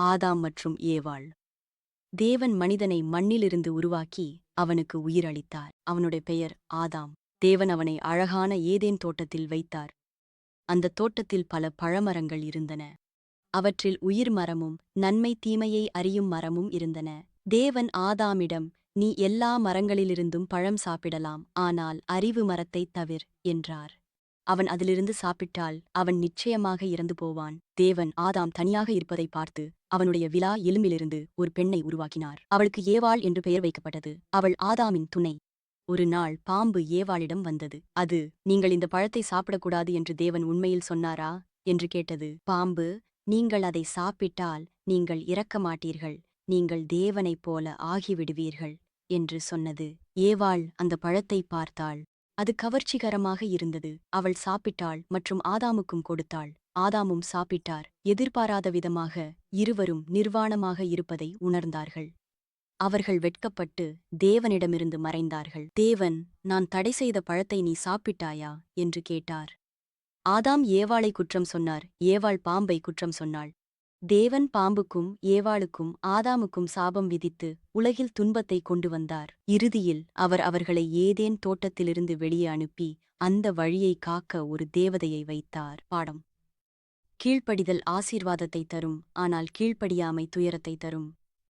ஆதாம் மற்றும் ஏவாள். தேவன் மனிதனை மண்ணிலிருந்து உருவாக்கி அவனுக்கு உயிரளித்தார். அவனுடைய பெயர் ஆதாம். தேவன் அவனை அழகான ஏதேன் தோட்டத்தில் வைத்தார். அந்த தோட்டத்தில் பல பழமரங்கள் இருந்தன. அவற்றில் உயிர் மரமும் நன்மை தீமையை அறியும் மரமும் இருந்தன. தேவன் ஆதாமிடம் நீ எல்லா மரங்களிலிருந்தும் பழம் சாப்பிடலாம். ஆனால் அறிவு மரத்தைத் தவிர் என்றார். அவன் அதிலிருந்து சாப்பிட்டால் அவன் நிச்சயமாக இறந்து போவான். தேவன் ஆதாம் தனியாக இருப்பதை பார்த்து அவனுடைய விழா எலும்பிலிருந்து ஒரு பெண்ணை உருவாக்கினார். அவளுக்கு ஏவாள் என்று பெயர் வைக்கப்பட்டது. அவள் ஆதாமின் துணை. ஒரு நாள் பாம்பு ஏவாளிடம் வந்தது. அது நீங்கள் இந்த பழத்தை சாப்பிடக்கூடாது என்று தேவன் உண்மையில் சொன்னாரா? என்று கேட்டது. பாம்பு நீங்கள் அதை சாப்பிட்டால் நீங்கள் இறக்க மாட்டீர்கள் நீங்கள் தேவனைப் போல ஆகிவிடுவீர்கள் என்று சொன்னது. ஏவாள் அந்த பழத்தை பார்த்தாள். அது கவர்ச்சிகரமாக இருந்தது. அவள் சாப்பிட்டாள் மற்றும் ஆதாமுக்கும் கொடுத்தாள். ஆதாமும் சாப்பிட்டார். எதிர்பாராத விதமாக இருவரும் நிர்வாணமாக இருப்பதை உணர்ந்தார்கள். அவர்கள் வெட்கப்பட்டு தேவனிடமிருந்து மறைந்தார்கள். தேவன் நான் தடை செய்த பழத்தை நீ சாப்பிட்டாயா? என்று கேட்டார். ஆதாம் ஏவாளை குற்றம் சொன்னார். ஏவாள் பாம்பை குற்றம் சொன்னாள். தேவன் பாம்புக்கும் ஏவாளுக்கும் ஆதாமுக்கும் சாபம் விதித்து உலகில் துன்பத்தை கொண்டு வந்தார். இறுதியில் அவர் அவர்களை ஏதேன் தோட்டத்திலிருந்து வெளியே அனுப்பி அந்த வழியை காக்க ஒரு தேவதையை வைத்தார். பாடம். கீழ்ப்படிதல் ஆசீர்வாதத்தை தரும் ஆனால் கீழ்ப்படியாமை துயரத்தை தரும்.